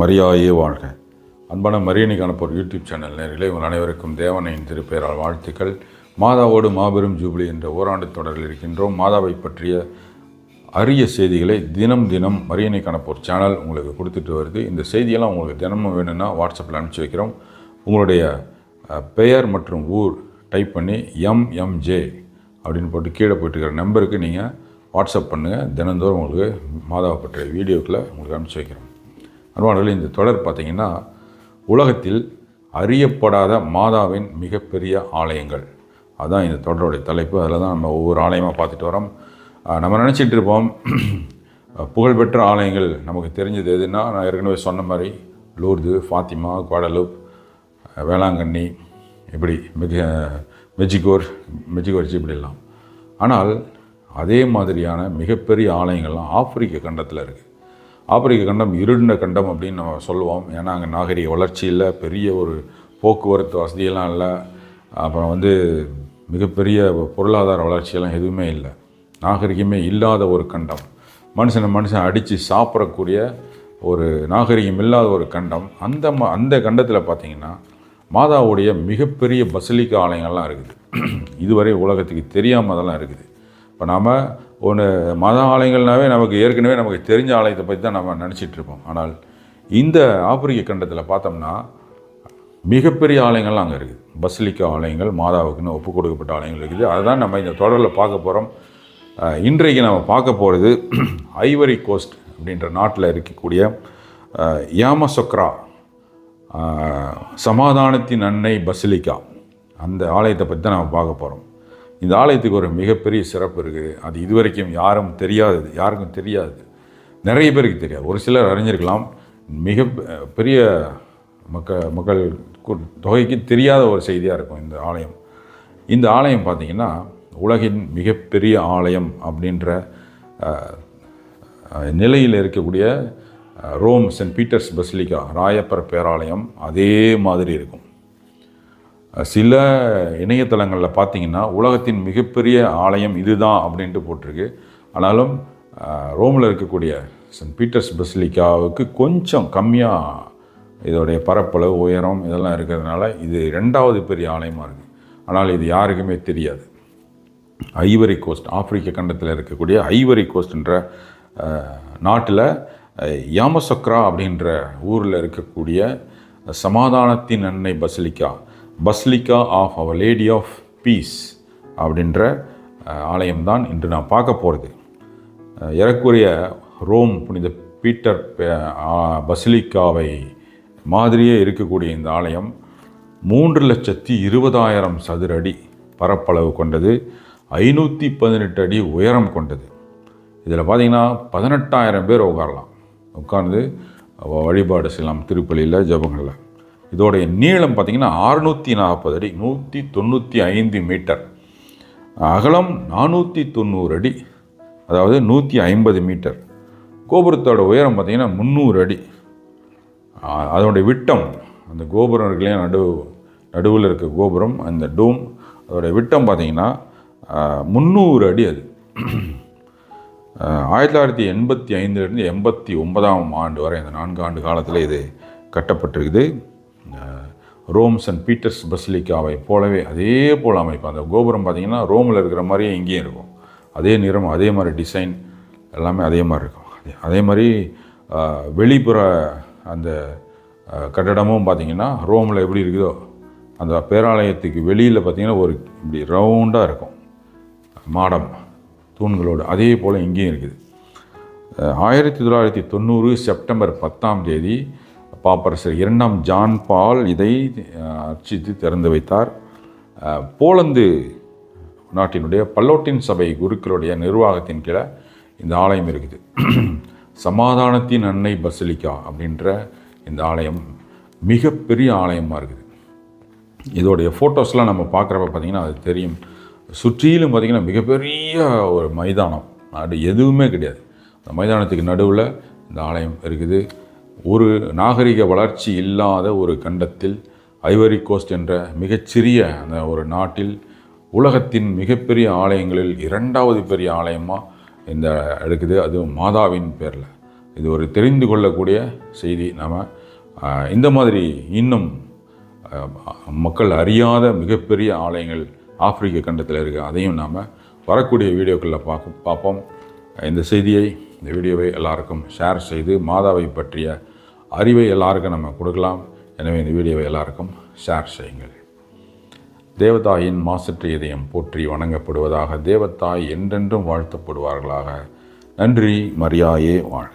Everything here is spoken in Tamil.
மரியாயே வாழ்க. அன்பான மரியணி காணப்போர் யூடியூப் சேனல் நேர்களே உங்கள் அனைவருக்கும் தேவனையின் திருப்பெயரால் வாழ்த்துக்கள். மாதாவோடு மாபெரும் ஜூபிலி என்ற ஓராண்டு தொடரில் இருக்கின்றோம். மாதாவை பற்றிய அரிய செய்திகளை தினம் தினம் மரியணை காணப்போர் சேனல் உங்களுக்கு கொடுத்துட்டு வருது. இந்த செய்தியெல்லாம் உங்களுக்கு தினமும் வேணும்னா வாட்ஸ்அப்பில் அனுப்பிச்சி வைக்கிறோம். உங்களுடைய பெயர் மற்றும் ஊர் டைப் பண்ணி எம்எம்ஜே அப்படின்னு போட்டு கீழே போயிட்டு இருக்கிற நம்பருக்கு நீங்கள் வாட்ஸ்அப் பண்ணுங்கள் தினந்தோறும் உங்களுக்கு மாதாவை பற்றிய வீடியோக்களை உங்களுக்கு அனுப்பிச்சி வைக்கிறோம். அன்பானவர்களே இந்த தொடர் பார்த்திங்கன்னா உலகத்தில் அறியப்படாத மாதாவின் மிகப்பெரிய ஆலயங்கள். அதுதான் இந்த தொடருடைய தலைப்பு. அதில் தான் நம்ம ஒவ்வொரு ஆலயமாக பார்த்துட்டு வரோம். நம்ம நினச்சிட்டு இருப்போம் புகழ்பெற்ற ஆலயங்கள். நமக்கு தெரிஞ்சது எதுன்னா நான் ஏற்கனவே சொன்ன மாதிரி லூர்து ஃபாத்திமா குவாடலூப் வேளாங்கண்ணி இப்படி மிக மெஜிகோர் மெஜிகோர்ச்சி இப்படிலாம். ஆனால் அதே மாதிரியான மிகப்பெரிய ஆலயங்கள்லாம் ஆப்பிரிக்க கண்டத்தில் இருக்குது ஆப்பிரிக்க கண்டம் இருண்ட கண்டம் அப்படின்னு நம்ம சொல்லுவோம். ஏன்னா அங்கே நாகரிக வளர்ச்சி இல்லை பெரிய ஒரு போக்குவரத்து வசதியெல்லாம் இல்லை. அப்புறம் வந்து மிகப்பெரிய பொருளாதார வளர்ச்சியெல்லாம் எதுவுமே இல்லை. நாகரிகமே இல்லாத ஒரு கண்டம். மனுஷனை மனுஷன் அடித்து சாப்பிடக்கூடிய ஒரு நாகரிகம் இல்லாத ஒரு கண்டம். அந்த ம அந்த கண்டத்தில் பார்த்தீங்கன்னா மாதாவுடைய மிகப்பெரிய பசலிக்கா ஆலயங்கள்லாம் இருக்குது. இதுவரை உலகத்துக்கு தெரியாமல் அதெல்லாம் இருக்குது. இப்போ நாம் ஒன்று மத ஆலயங்கள்னாவே நமக்கு ஏற்கனவே நமக்கு தெரிஞ்ச ஆலயத்தை பற்றி தான் நம்ம நினச்சிட்டு இருப்போம். ஆனால் இந்த ஆப்பிரிக்க கண்டத்தில் பார்த்தோம்னா மிகப்பெரிய ஆலயங்கள்லாம் அங்கே இருக்குது. பஸ்லிக்க ஆலயங்கள் மாதாவுக்குன்னு ஒப்பு கொடுக்கப்பட்ட ஆலயங்கள் இருக்குது. அதுதான் நம்ம இந்த தொடரில் பார்க்க போகிறோம் இன்றைக்கு நம்ம பார்க்க போகிறது ஐவரி கோஸ்ட் அப்படின்ற நாட்டில் இருக்கக்கூடிய யாமசொக்ரா சமாதானத்தின் அன்னை பசிலிக்கா. அந்த ஆலயத்தை பற்றி தான் நம்ம பார்க்க போகிறோம் இந்த ஆலயத்துக்கு ஒரு மிகப்பெரிய சிறப்பு இருக்குது அது இதுவரைக்கும் யாரும் தெரியாதது யாருக்கும் தெரியாது. நிறைய பேருக்கு தெரியாது. ஒரு சிலர் அறிஞ்சிருக்கலாம். மிக பெரிய மக்க மக்கள் கு- தொகைக்கு தெரியாத ஒரு செய்தியாக இருக்கும் இந்த ஆலயம். இந்த ஆலயம் பார்த்திங்கன்னா உலகின் மிகப்பெரிய ஆலயம் அப்படின்ற நிலையில் இருக்கக்கூடிய Rome Saint Peter's basilica Rayappar பேராலயம் அதே மாதிரி இருக்கும். சில இணையதளங்களில் பார்த்தீங்கன்னா உலகத்தின் மிகப்பெரிய ஆலயம் இதுதான் அப்படின்ட்டு போட்டிருக்கு. ஆனாலும் ரோமில் இருக்கக்கூடிய சென்ட் பீட்டர்ஸ் பசிலிக்காவுக்கு கொஞ்சம் கம்மியாக இதோடைய பரப்பளவு உயரம் இதெல்லாம் இருக்கிறதுனால இது ரெண்டாவது பெரிய ஆலயமாக இருக்குது ஆனால் இது யாருக்குமே தெரியாது. ஐவரி கோஸ்ட் ஆப்பிரிக்க கண்டத்தில் இருக்கக்கூடிய ஐவரி கோஸ்ட்ன்ற நாட்டில் யாமசக்ரா அப்படின்ற ஊரில் இருக்கக்கூடிய சமாதானத்தின் அன்னை basilica basilica of our lady of peace அப்படின்ற ஆலயம்தான் இன்று நான் பார்க்க போகிறது ஏறக்குறைய ரோம் புனித பீட்டர் பசிலிக்காவை மாதிரியே இருக்கக்கூடிய இந்த ஆலயம் மூன்று லட்சத்தி இருபதாயிரம் சதுர அடி பரப்பளவு கொண்டது ஐநூற்றி பதினெட்டு அடி உயரம் கொண்டது. இதில் பார்த்தீங்கன்னா பதினெட்டாயிரம் பேர் உட்காரலாம். உட்கார்ந்து வழிபாடு செய்யலாம் திருப்பலியில் ஜபங்களில். இதோடைய நீளம் பார்த்தீங்கன்னா அறுநூற்றி நாற்பது அடி நூற்றி தொண்ணூற்றி ஐந்து மீட்டர். அகலம் நானூற்றி தொண்ணூறு அடி அதாவது நூற்றி ஐம்பது மீட்டர். கோபுரத்தோட உயரம் பார்த்தீங்கன்னா முந்நூறு அடி. அதோடைய அதனுடைய விட்டம் அந்த கோபுரம் நடு நடுவில் இருக்க கோபுரம் அந்த டூம் அதோடைய விட்டம் பார்த்தீங்கன்னா முந்நூறு அடி அது. ஆயிரத்தி தொள்ளாயிரத்தி எண்பத்தி ஐந்துலேருந்து எண்பத்தி ஒன்பதாம் ஆண்டு வரை அந்த நான்கு ஆண்டு காலத்தில் இது கட்டப்பட்டிருக்குது. ரோம்ஸ் அண்ட் பீட்டர்ஸ் பசிலிக்காவை போலவே அதே போல் அமைப்பு. அந்த கோபுரம் பார்த்திங்கன்னா ரோமில் இருக்கிற மாதிரியே இங்கேயும் இருக்கும். அதே நிறம் அதே மாதிரி டிசைன் எல்லாமே அதே மாதிரி இருக்கும். அதே- மாதிரி வெளிப்புற அந்த கட்டடமும் பார்த்திங்கன்னா ரோமில் எப்படி இருக்குதோ அந்த பேராலயத்துக்கு வெளியில் பார்த்தீங்கன்னா ஒரு இப்படி ரவுண்டாக இருக்கும். மாடம் தூண்களோடு அதே போல் இங்கேயும் இருக்குது. ஆயிரத்தி தொள்ளாயிரத்தி தொண்ணூறு செப்டம்பர் பத்தாம் தேதி பாப்பரசர் இரண்டாம் ஜான் பால் இதை அர்ச்சித்து திறந்து வைத்தார். போலந்து நாட்டினுடைய பல்லோட்டின் சபை குருக்களுடைய நிர்வாகத்தின் கீழே இந்த ஆலயம் இருக்குது. சமாதானத்தின் அன்னை பசிலிக்கா அப்படின்ற இந்த ஆலயம் மிகப்பெரிய ஆலயமாக இருக்குது. இதோடைய ஃபோட்டோஸ்லாம் நம்ம பார்க்குறப்ப பார்த்திங்கன்னா அது தெரியும். சுற்றிலும் பார்த்திங்கன்னா மிகப்பெரிய ஒரு மைதானம். அது எதுவுமே கிடையாது. அந்த மைதானத்துக்கு நடுவில் இந்த ஆலயம் இருக்குது. ஒரு நாகரிக வளர்ச்சி இல்லாத ஒரு கண்டத்தில் ஐவரி கோஸ்ட் என்ற மிகச்சிறிய அந்த ஒரு நாட்டில் உலகத்தின் மிகப்பெரிய ஆலயங்களில் இரண்டாவது பெரிய ஆலயமாக இந்த எடுக்குது. அது மாதாவின் பேரில். இது ஒரு தெரிந்து கொள்ளக்கூடிய செய்தி. நாம் இந்த மாதிரி இன்னும் மக்கள் அறியாத மிகப்பெரிய ஆலயங்கள் ஆப்பிரிக்க கண்டத்தில் இருக்குது அதையும் நாம் வரக்கூடிய வீடியோக்களில் பார்க்க பார்ப்போம் இந்த செய்தியை இந்த வீடியோவை எல்லாருக்கும் ஷேர் செய்து மாதாவை பற்றிய அறிவை எல்லாருக்கும் நம்ம கொடுக்கலாம். எனவே இந்த வீடியோவை எல்லாருக்கும் ஷேர் செய்யுங்கள். தேவதாயின் மாசற்ற இதயம் போற்றி வணங்கப்படுவதாக தேவதாய் என்றென்றும் வாழ்த்தப்படுவார்களாக. நன்றி மரியாயே வாழ